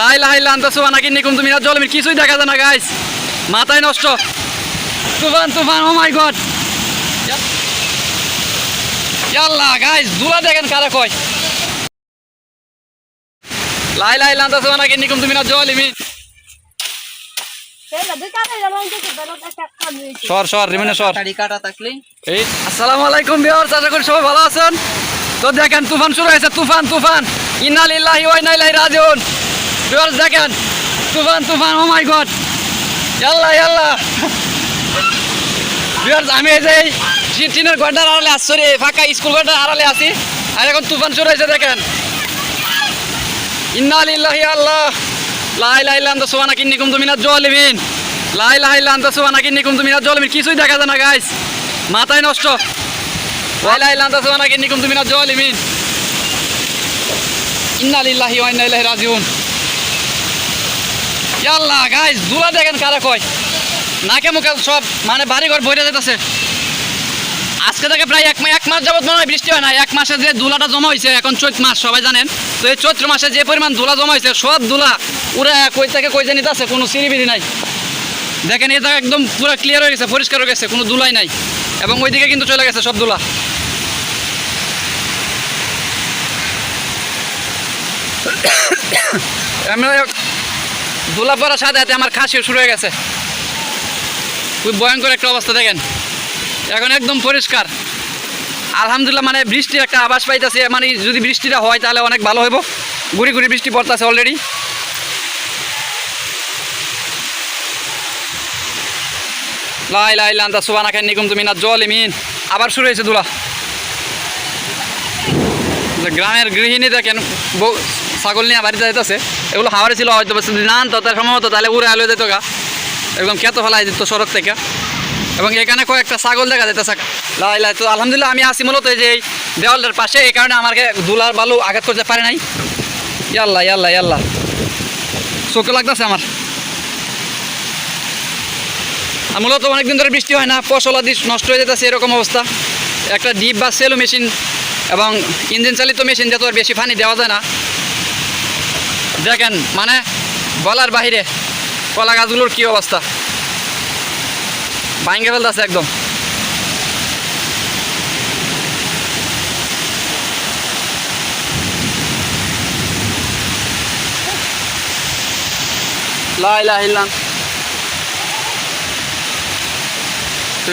লাই লাই LANSA সুবান নাকি নিকুম তুমি না জল কিছুই দেখা যায় না গাইস মাথায় নষ্ট। তুফান তুফান ও মাই গড ইয়াল্লা গাইস দুলা দেখেন কারা কয়। লাই লাই লান্তা সুবান নাকি নিকুম তুমি না জল সর সর রিমিনে সর। তাড়ি কাটা থাকলে। এই আসসালামু আলাইকুম বিহার আশা করি সবাই ভালো আছেন। তো দেখেন তুফান শুরু হয়েছে তুফান তুফান। ইন্না লিল্লাহি ওয়া ইন্না ইলাইহি রাজিউন। বিহার দেখেন। তুফান তুফান ও মাই গড ইয়াল্লা ইয়াল্লা। বিহার, আমি এই যে টিনের ঘরটার আড়ালে আসছি রে ফাঁকা স্কুল ঘরটার আড়ালে আছি। আর এখন তুফান শুরু হয়েছে, দেখেন। ইন্না লিল্লাহি আল্লাহ। লা ইলাহা ইল্লা আনতা সুবহানাকা ইন্নী কুনতু মিনাজ জালিমিন লা ইলাহা ইল্লা আনতা সুবহানাকা ইন্নী কুনতু মিনাজ জালিমিন কিছুই দেখা যায় না গাইস মাথায় নষ্ট। লা ইলাহা ইল্লা আনতা সুবহানাকা ইন্নী কুনতু মিনাজ জালিমিন ইন্না লিল্লাহি ওয়া ইন্না ইলাইহি রাজিউন। ইয়াল্লাহ গাইস দুলা দেখেন কারা কয়। নাকে মুখে সব মানে বাড়ি ঘর বইরে যেতেছে। আজকে থেকে প্রায় এক মাস এক মাস যাবত মনে হয় বৃষ্টি হয় না। এক মাসে যে দুলাটা জমা হয়েছে এখন চৈত মাস, সবাই জানেন। তো এই চৈত্র মাসে যে পরিমাণ দুলা জমা হয়েছে সব দুলা উড়ে কই থেকে কই জানিতে আছে কোনো সিঁড়িবিড়ি নাই। দেখেন জায়গা একদম পুরো ক্লিয়ার হয়ে গেছে, পরিষ্কার হয়ে গেছে, কোনো দুলাই নাই। এবং ওইদিকে কিন্তু চলে গেছে সব দুলা। আমরা দুলা পড়ার সাথে সাথে আমার খাসিও শুরু হয়ে গেছে। খুব ভয়ঙ্কর একটা অবস্থা দেখেন। এখন একদম পরিষ্কার। আলহামদুলিল্লাহ মানে বৃষ্টির একটা আভাস পাইতেছে। মানে যদি বৃষ্টিটা হয় তাহলে অনেক ভালো হইব। গুড়ি গুড়ি বৃষ্টি পড়তেছে অলরেডি লাই লাই লান্তা সুবানা খান নিকুম তুমি না জল মিন আবার শুরু হয়েছে দুলা গ্রামের গৃহিণী দেখেন ছাগল নিয়ে বাড়িতে যাইতেছে। এগুলো হাওয়ারে ছিল হয়তো না আনতো, তার সম্ভবত তাহলে উড়ে আলো যেত গা। একদম খেতে ফেলাই দিত সড়ক থেকে। এবং এখানে কয়েকটা ছাগল দেখা যাইতেছে লাই লাই তো আলহামদুলিল্লাহ আমি আসি মূলত যে এই দেওয়ালটার পাশে। এই কারণে আমাকে দুলার বালু আঘাত করতে পারে নাই। ইয়াল্লা ইয়াল্লা ইয়াল্লা চোখে লাগতেছে আমার। মূলত অনেকদিন ধরে বৃষ্টি হয় না ফসলাদি নষ্ট হয়ে যেতেছে এরকম অবস্থা। একটা ডিপ বা সেলো মেশিন এবং ইঞ্জিন চালিত মেশিন যত বেশি পানি দেওয়া যায় না। দেখেন মানে বলার বাহিরে কলা গাছগুলোর কী অবস্থা? ভাঙ্গে ফেলতেছে একদম।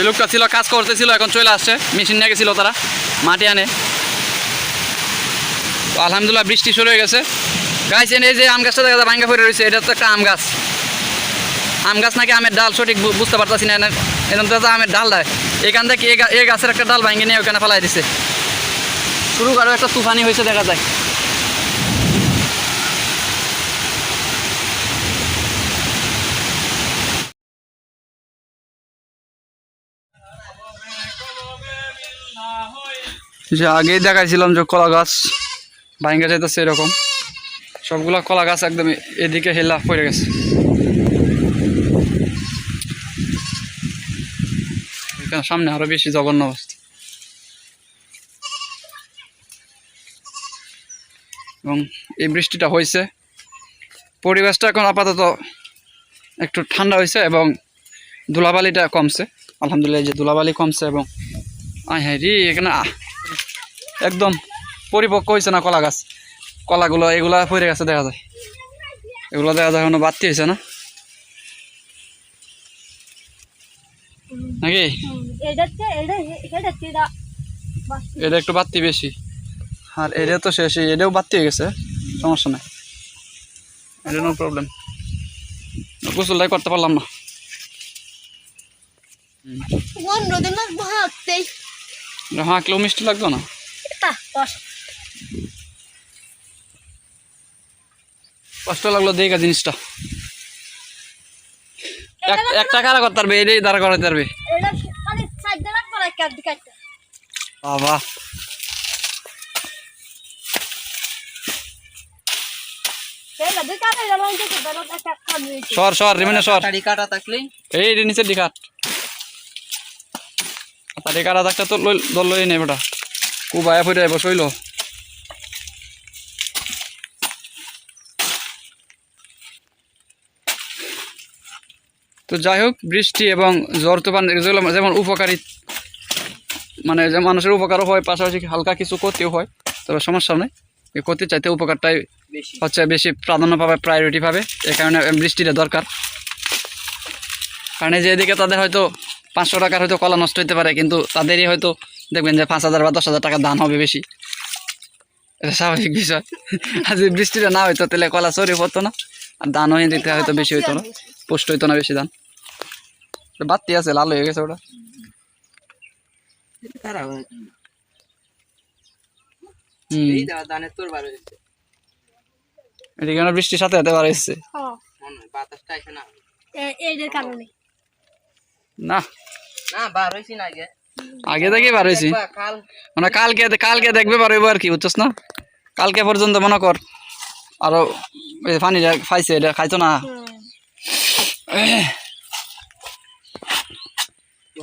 লোকটা ছিল, কাজ করতেছিল এখন চলে আসছে। মেশিন নিয়ে গেছিল তারা মাটি আনে। আলহামদুলিল্লাহ বৃষ্টি শুরু হয়ে গেছে। গাছ এই যে আম গাছটা দেখা যায়, ভাঙ্গা পড়ে রয়েছে, এটা তো একটা আম গাছ। আম গাছ নাকি আমের ডাল সঠিক বুঝতে পারতাছি না এরকম তো আমের ডাল দেয়। এখান থেকে এই গাছের একটা ডাল ভাঙে নিয়ে ওখানে ফেলাই দিছে। শুরু আরও একটা তুফানি হয়েছে, দেখা যায়। যে আগেই দেখাইছিলাম যে কলা গাছ ভাঙ্গা যাইতেছে এরকম। সবগুলা কলা গাছ একদম এদিকে হেলা পড়ে গেছে। সামনে আরও বেশি জঘন্য অবস্থা। এবং এই বৃষ্টিটা হয়েছে। পরিবেশটা এখন আপাতত একটু ঠান্ডা হয়েছে এবং ধুলাবালিটা কমছে। আলহামদুলিল্লাহ যে ধুলাবালি কমছে এবং আয় হ্যাঁ রে, এখানে একদম পরিপক্ক হয়েছে না কলা গাছ। কলাগুলো এগুলা পড়ে গেছে দেখা যায়। এগুলো দেখা যায় এখনও বাড়তি হয়েছে না? নাকি? এটা একটু বাড়তি বেশি। আর এটা তো শেষ এটাও বাড়তি হয়ে গেছে সমস্যা নাই। এটা নো প্রবলেম গোসলটাই করতে পারলাম না। হাঁকলেও মিষ্টি লাগতো না? কষ্ট লাগল দেখা জিনিসটা। এক- এক টাকা করতে পারবে এটাই দাঁড়া করাতে পারবে। বাবা। সর সর রিমেনে সর। কাটা থাকলে? এই রে নিচের দিকে হাট। তার কারা একটা তো লই দল লই নেই বেটা। কুবায়া ফুটে আইব তো যাই হোক বৃষ্টি এবং জ্বর তুফান যেগুলো যেমন উপকারী মানে যে মানুষের উপকারও হয় পাশাপাশি হালকা কিছু ক্ষতিও হয় তবে সমস্যা নেই। এই ক্ষতি চাইতে উপকারটাই হচ্ছে বেশি প্রাধান্য পাবে প্রায়োরিটি পাবে এই কারণে বৃষ্টিটা দরকার। কারণ যে এদিকে তাদের হয়তো পাঁচশো টাকার হয়তো কলা নষ্ট হতে পারে কিন্তু তাদেরই হয়তো দেখবেন যে পাঁচ হাজার বা দশ হাজার টাকা দান হবে বেশি। এটা স্বাভাবিক বিষয়। আর যদি বৃষ্টিটা না হইতো তাহলে কলা চুরি পড়তো না আর দান হয়ে দিতে হয়তো বেশি হইতো না পুষ্ট হইতো না বেশি দান। বাত্তি আছে লাল হয়ে গেছে ওটা। এদিকে বৃষ্টির সাথে বার এসছে? না। আগে। আগে থেকে বার হয়েছি মানে কালকে কালকে দেখবে আর কি বুঝছস না? কালকে পর্যন্ত মনে কর আরও এই পানি খাইছে এটা খাইতো না?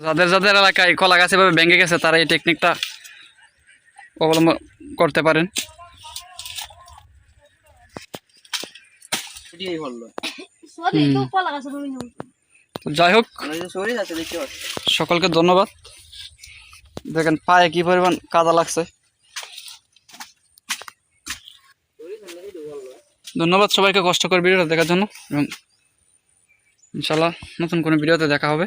যাদের যাদের এলাকায় কলা গাছ ভাবে ভেঙে গেছে তারা এই টেকনিকটা অবলম্বন করতে পারেন। যাই হোক সকলকে ধন্যবাদ। দেখেন পায়ে কি পরিমাণ কাদা লাগছে। ধন্যবাদ সবাইকে কষ্ট করে ভিডিওটা দেখার জন্য। এবং ইনশাল্লাহ নতুন কোনো ভিডিওতে দেখা হবে।